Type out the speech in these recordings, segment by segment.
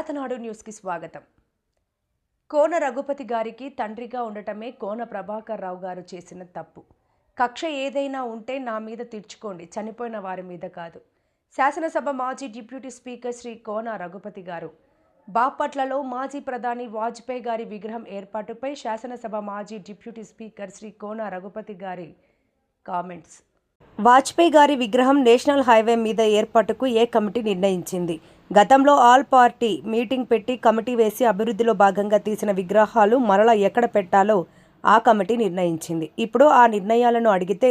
భారతనాడు న్యూస్కి స్వాగతం. కోన రఘుపతి గారికి తండ్రిగా ఉండటమే కోన ప్రభాకర్ రావు గారు చేసిన తప్పు. కక్ష ఏదైనా ఉంటే నా మీద తీర్చుకోండి చనిపోయిన వారి మీద కాదు. శాసనసభ మాజీ డిప్యూటీ స్పీకర్ శ్రీ కోన రఘుపతి గారు బాపట్లలో మాజీ ప్రధాని వాజ్పేయి గారి విగ్రహం ఏర్పాటుపై శాసనసభ మాజీ డిప్యూటీ స్పీకర్ శ్రీ కోన రఘుపతి గారి కామెంట్స్. వాజ్పేయి గారి విగ్రహం నేషనల్ హైవే మీద ఏర్పాటుకు ఏ కమిటీ నిర్ణయించింది? గతంలో ఆల్ పార్టీ మీటింగ్ పెట్టి కమిటీ వేసి అభివృద్ధిలో భాగంగా తీసిన విగ్రహాలు మరలా ఎక్కడ పెట్టాలో ఆ కమిటీ నిర్ణయించింది. ఇప్పుడు ఆ నిర్ణయాలను అడిగితే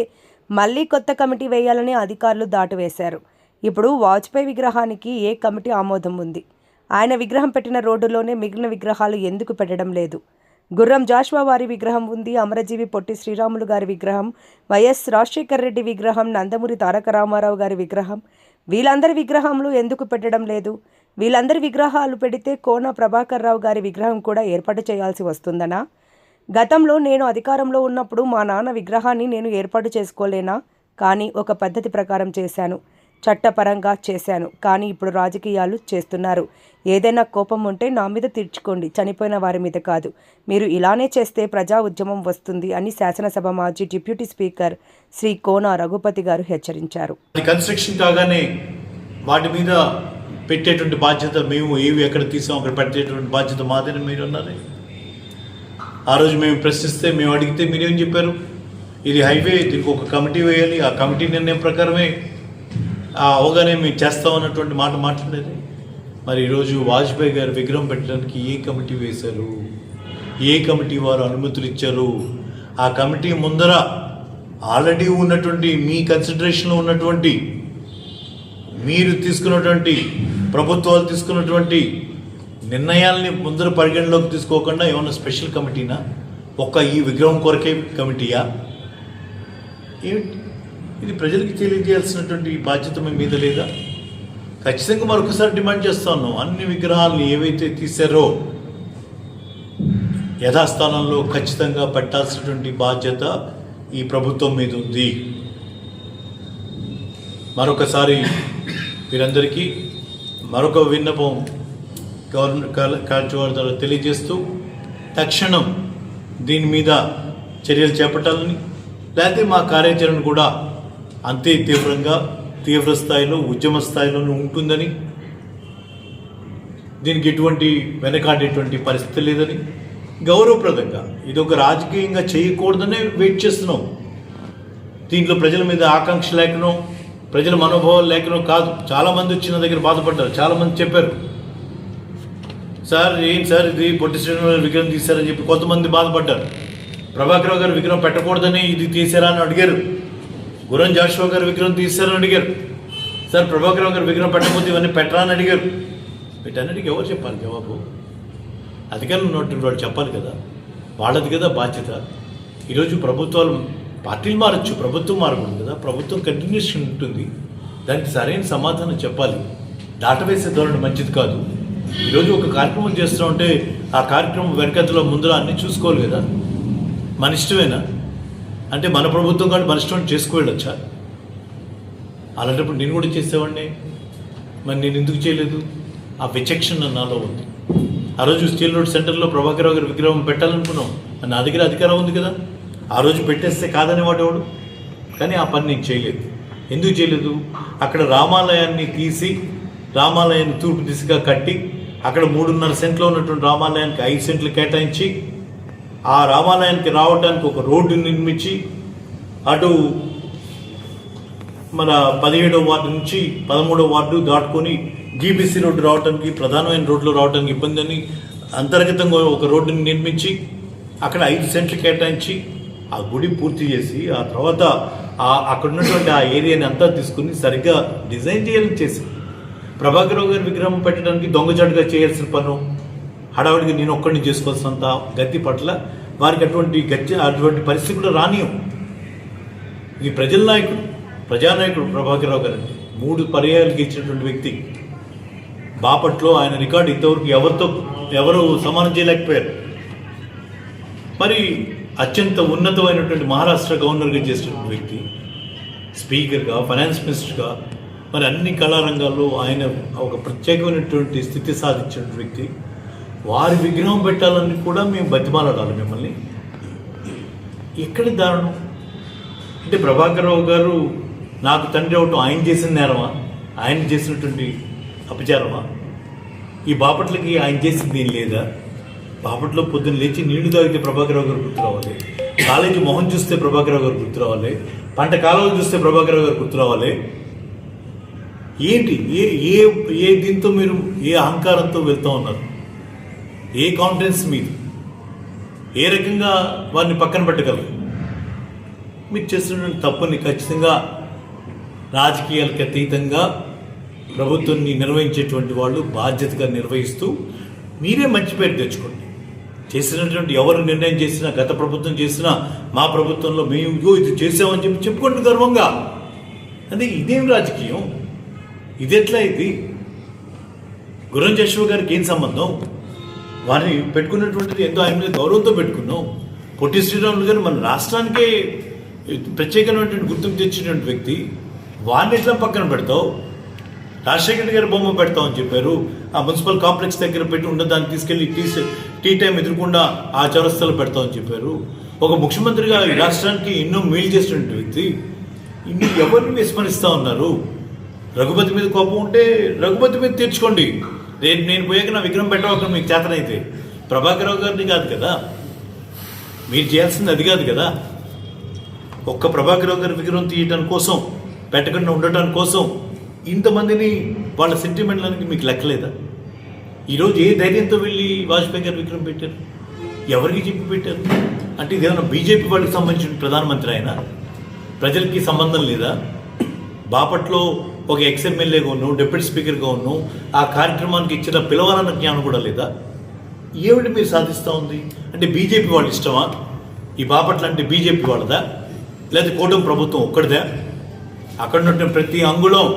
మళ్ళీ కొత్త కమిటీ వేయాలని అధికారులు దాటివేశారు. ఇప్పుడు వాజ్పేయి విగ్రహానికి ఏ కమిటీ ఆమోదం ఉంది? ఆయన విగ్రహం పెట్టిన రోడ్డులోనే మిగిలిన విగ్రహాలు ఎందుకు పెట్టడం లేదు? గుర్రం జాష్వా వారి విగ్రహం ఉంది అమరజీవి పొట్టి శ్రీరాములు గారి విగ్రహం వైఎస్ రాజశేఖర్ రెడ్డి విగ్రహం నందమూరి తారక రామారావు గారి విగ్రహం వీళ్ళందరి విగ్రహములు ఎందుకు పెట్టడం లేదు? వీళ్ళందరి విగ్రహాలు పెడితే కోన ప్రభాకర్ రావు గారి విగ్రహం కూడా ఏర్పాటు చేయాల్సి వస్తుందనా? గతంలో నేను అధికారంలో ఉన్నప్పుడు మా నాన్న విగ్రహాన్ని నేను ఏర్పాటు చేసుకోలేనా? కానీ ఒక పద్ధతి ప్రకారం చేశాను. చట్టపరంగా చేశాను. కానీ ఇప్పుడు రాజకీయాలు చేస్తున్నారు. ఏదైనా కోపం ఉంటే నా మీద తీర్చుకోండి. చనిపోయిన వారి మీద కాదు. మీరు ఇలానే చేస్తే ప్రజా ఉద్యమం వస్తుంది అని శాసనసభ మాజీ డిప్యూటీ స్పీకర్ శ్రీ కోన రఘుపతి గారు హెచ్చరించారు. అది కన్స్ట్రక్షన్ కాగానే వాటి మీద పెట్టేటువంటి బాధ్యత మేము ఏవి ఎక్కడ తీసాం అక్కడ పెట్టేటువంటి బాధ్యత మాదని మీరు అన్నారు ఆ రోజు మేము ప్రశ్నిస్తే మేము అడిగితే మీరేం చెప్పారు? ఇది హైవే దీనికి ఒక కమిటీ వేయాలి. ఆ కమిటీ నిర్ణయం ప్రకారమే అవగానే మేము చేస్తాం అన్నటువంటి మాట మాట్లాడేది మరి ఈరోజు వాజ్పేయి గారు విగ్రహం పెట్టడానికి ఏ కమిటీ వేశారు? ఏ కమిటీ వారు అనుమతులు ఇచ్చారు? ఆ కమిటీ ముందర ఆల్రెడీ ఉన్నటువంటి మీ కన్సిడరేషన్లో ఉన్నటువంటి మీరు తీసుకున్నటువంటి ప్రభుత్వాలు తీసుకున్నటువంటి నిర్ణయాల్ని ముందర పరిగణలోకి తీసుకోకుండా ఏమన్నా స్పెషల్ కమిటీనా? ఒక్క ఈ విగ్రహం కొరకే కమిటీయా? ఏమిటి? ఇది ప్రజలకి తెలియజేయాల్సినటువంటి బాధ్యత మీ మీద లేదా? ఖచ్చితంగా మరొకసారి డిమాండ్ చేస్తాను. అన్ని విగ్రహాలను ఏవైతే తీశారో యథాస్థానంలో ఖచ్చితంగా పెట్టాల్సినటువంటి బాధ్యత ఈ ప్రభుత్వం మీద ఉంది. మరొకసారి వీరందరికీ మరొక విన్నపం గవర్నమెంట్ కార్యవర్గ ద్వారా తెలియజేస్తూ తక్షణం దీని మీద చర్యలు చేపట్టాలని లేకపోతే మా కార్యాచరణ కూడా అంతే తీవ్రంగా తీవ్ర స్థాయిలో ఉద్యమ స్థాయిలోనూ ఉంటుందని దీనికి ఎటువంటి వెనకాడేటువంటి పరిస్థితి లేదని గౌరవప్రదంగా ఇది ఒక రాజకీయంగా చేయకూడదనే వెయిట్ చేస్తున్నాం. దీంట్లో ప్రజల మీద ఆకాంక్ష లేకనో ప్రజల మనోభావాలు లేకనో కాదు. చాలామంది వచ్చిన దగ్గర బాధపడ్డారు. చాలామంది చెప్పారు. సార్ ఏంటి సార్ ఇది? పొట్టి శ్రీనివాస విగ్రహం తీశారని చెప్పి కొంతమంది బాధపడ్డారు. ప్రభాకర్ గారు విగ్రహం పెట్టకూడదని ఇది తీసారా అని అడిగారు. గురం జాషువా గారు విగ్రహం తీశారని అడిగారు. సార్ ప్రభాకర్ గారు విగ్రహం పెట్టకపోతే ఇవన్నీ పెట్టరా అని అడిగారు. వీటన్నిటికీ ఎవరు చెప్పాలి జవాబు? అధికారులు ఉన్నటువంటి వాళ్ళు చెప్పాలి కదా. వాళ్ళది కదా బాధ్యత. ఈరోజు ప్రభుత్వాలు పార్టీలు మారచ్చు ప్రభుత్వం మారకూడదు కదా. ప్రభుత్వం కంటిన్యూషన్ ఉంటుంది. దానికి సరైన సమాధానం చెప్పాలి. దాటవేసే ధోరణి మంచిది కాదు. ఈరోజు ఒక కార్యక్రమం చేస్తూ ఉంటే ఆ కార్యక్రమం వెనకతలో ముందులో అన్నీ చూసుకోవాలి కదా. మన ఇష్టమేనా? అంటే మన ప్రభుత్వం కానీ మన ఇష్టం చేసుకోవచ్చా అలాంటప్పుడు నేను కూడా చేసేవాడిని. మరి నేను ఎందుకు చేయలేదు? ఆ విచక్షణ నాలో ఉంది. ఆ రోజు స్టీల్ రోడ్ సెంటర్లో ప్రభాకరరావు గారి విగ్రహం పెట్టాలనుకున్నాం. నా దగ్గర అధికారం ఉంది కదా. ఆ రోజు పెట్టేస్తే కాదని వాడేవాడు కానీ ఆ పని నేను చేయలేదు. ఎందుకు చేయలేదు? అక్కడ రామాలయాన్ని తీసి రామాలయాన్ని తూర్పు దిశగా కట్టి అక్కడ మూడున్నర సెంట్లో ఉన్నటువంటి రామాలయానికి ఐదు సెంట్లు కేటాయించి ఆ రామాలయానికి రావడానికి ఒక రోడ్డు నిర్మించి అటు మన పదిహేడవ వార్డు నుంచి పదమూడవ వార్డు దాటుకొని జీబీసీ రోడ్డు రావడానికి ప్రధానమైన రోడ్లు రావడానికి ఇబ్బంది అని అంతర్గతంగా ఒక రోడ్డుని నిర్మించి అక్కడ ఐదు సెంట్లు కేటాయించి ఆ గుడి పూర్తి చేసి ఆ తర్వాత ఆ అక్కడ ఉన్నటువంటి ఆ ఏరియాని అంతా తీసుకుని సరిగ్గా డిజైన్ చేయాలని చేసి ప్రభాకర్ రావు గారి విగ్రహం పెట్టడానికి దొంగచాటుగా చేయాల్సిన పను హడావుడిగా నేను ఒక్కడిని చేసుకోవాల్సినంత గతి పట్ల వారికి అటువంటి గతి అటువంటి పరిస్థితి కూడా రానియం ఇది ప్రజల నాయకుడు ప్రజానాయకుడు ప్రభాకర్ రావు గారు మూడు పర్యాయాలు గెలిచినటువంటి వ్యక్తి. బాపట్లో ఆయన రికార్డు ఇంతవరకు ఎవరితో ఎవరు సమానం చేయలేకపోయారు. మరి అత్యంత ఉన్నతమైనటువంటి మహారాష్ట్ర గవర్నర్గా చేసినటువంటి వ్యక్తి స్పీకర్గా ఫైనాన్స్ మినిస్టర్గా మరి అన్ని కళారంగాల్లో ఆయన ఒక ప్రత్యేకమైనటువంటి స్థితి సాధించిన వ్యక్తి. వారి విగ్రహం పెట్టాలని కూడా మేము బతిమాలడాలి మిమ్మల్ని. ఎక్కడి దారుణం? అంటే ప్రభాకర్ రావు గారు నాకు తండ్రి అవటం ఆయన చేసిన నేరమా? ఆయన చేసినటువంటి అపచారమా? ఈ బాపట్లకి ఆయన చేసింది ఏం లేదా? బాపట్లో పొద్దున్న లేచి నీళ్ళు తాగితే ప్రభాకర్ రావు గారు గుర్తు రావాలి. కాలేజీ మొహం చూస్తే ప్రభాకర్ రావు గారు గుర్తు రావాలి. పంట కాలువలు చూస్తే ప్రభాకర్ రావు గారు గుర్తు రావాలి. ఏంటి? ఏ ఏ ఏ దీంతో మీరు ఏ అహంకారంతో వెళ్తూ ఉన్నారు? ఏ కాన్ఫిడెన్స్ మీది ఏ రకంగా వారిని పక్కన పెట్టగలరు? మీరు చేస్తున్న తప్పుని ఖచ్చితంగా రాజకీయాలకు అతీతంగా ప్రభుత్వాన్ని నిర్వహించేటువంటి వాళ్ళు బాధ్యతగా నిర్వహిస్తూ మీరే మంచి పేరు తెచ్చుకోండి. చేసినటువంటి ఎవరు నిర్ణయం చేసినా గత ప్రభుత్వం చేసినా మా ప్రభుత్వంలో మేము ఇగో ఇది చేసామని చెప్పి చెప్పుకోండి గర్వంగా. అదే ఇదేం రాజకీయం? ఇది ఎట్లా ఇది? గురం జశ్వ గారికి ఏం సంబంధం? వారిని పెట్టుకున్నటువంటిది ఎంతో ఆయన మీద గౌరవంతో పెట్టుకున్నాం. పొట్టి శ్రీరాములు గారు మన రాష్ట్రానికే ప్రత్యేకమైనటువంటి గుర్తింపు తెచ్చినటువంటి వ్యక్తి. వారిని ఎట్లా పక్కన పెడతావు? రాజశేఖర్ గారి బొమ్మ పెడతామని చెప్పారు. ఆ మున్సిపల్ కాంప్లెక్స్ దగ్గర పెట్టి ఉన్న దాన్ని తీసుకెళ్ళి టీ టీ టైం ఎదురకుండా ఆ చౌరస్తాలో పెడతామని చెప్పారు. ఒక ముఖ్యమంత్రిగా ఈ రాష్ట్రానికి ఎన్నో మేలు చేసినటువంటి వ్యక్తి. ఇన్ని ఎవరిని విస్మరిస్తా ఉన్నారు? రఘుపతి మీద కోపం ఉంటే రఘుపతి మీద తీర్చుకోండి. నేను నేను పోయాక నా విగ్రహం పెట్టవక్కడ మీకు చేతనైతే ప్రభాకరావు గారిని కాదు కదా. మీరు చేయాల్సింది అది కాదు కదా. ఒక్క ప్రభాకరావు గారి విగ్రహం తీయటం కోసం పెట్టకుండా ఉండటం కోసం ఇంతమందిని వాళ్ళ సెంటిమెంట్లకి మీకు లెక్కలేదా? ఈరోజు ఏ ధైర్యంతో వెళ్ళి వాజ్పేయి గారి విగ్రహం పెట్టారు? ఎవరికి చెప్పి పెట్టారు? అంటే ఇదేమన్నా బీజేపీ వాళ్ళకి సంబంధించిన ప్రధానమంత్రి ఆయన? ప్రజలకి సంబంధం లేదా? బాపట్లో ఒక ఎక్స్ఎమ్మెల్యేగా ఉన్నావు డిప్యూటీ స్పీకర్గా ఉన్నావు ఆ కార్యక్రమానికి ఇచ్చిన పిలవాలన్న జ్ఞానం కూడా లేదా? ఏమిటి మీరు సాధిస్తూ ఉంది? అంటే బీజేపీ వాళ్ళ ఇష్టమా? ఈ బాపట్ల అంటే బీజేపీ వాళ్ళదా? లేదా కూటమి ప్రభుత్వం ఒక్కడిదా? అక్కడ ఉన్నటువంటి ప్రతి అంగుళం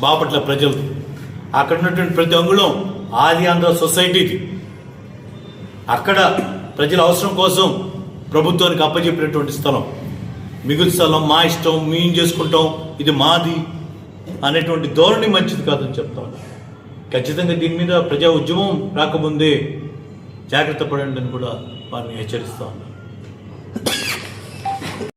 బాపట్ల ప్రజలు అక్కడ ఉన్నటువంటి ప్రతి అంగుళం ఆది ఆంధ్ర సొసైటీది. అక్కడ ప్రజల అవసరం కోసం ప్రభుత్వానికి అప్పచెప్పినటువంటి స్థలం. మిగులు స్థలం మా ఇష్టం మేము చేసుకుంటాం ఇది మాది. అనేటువంటి ధోరణి మంచిది కాదని చెప్తాను ఖచ్చితంగా దీని మీద ప్రజా ఉద్యమం రాకముందే జాగ్రత్త పడండి అని కూడా వారిని హెచ్చరిస్తా ఉన్నాను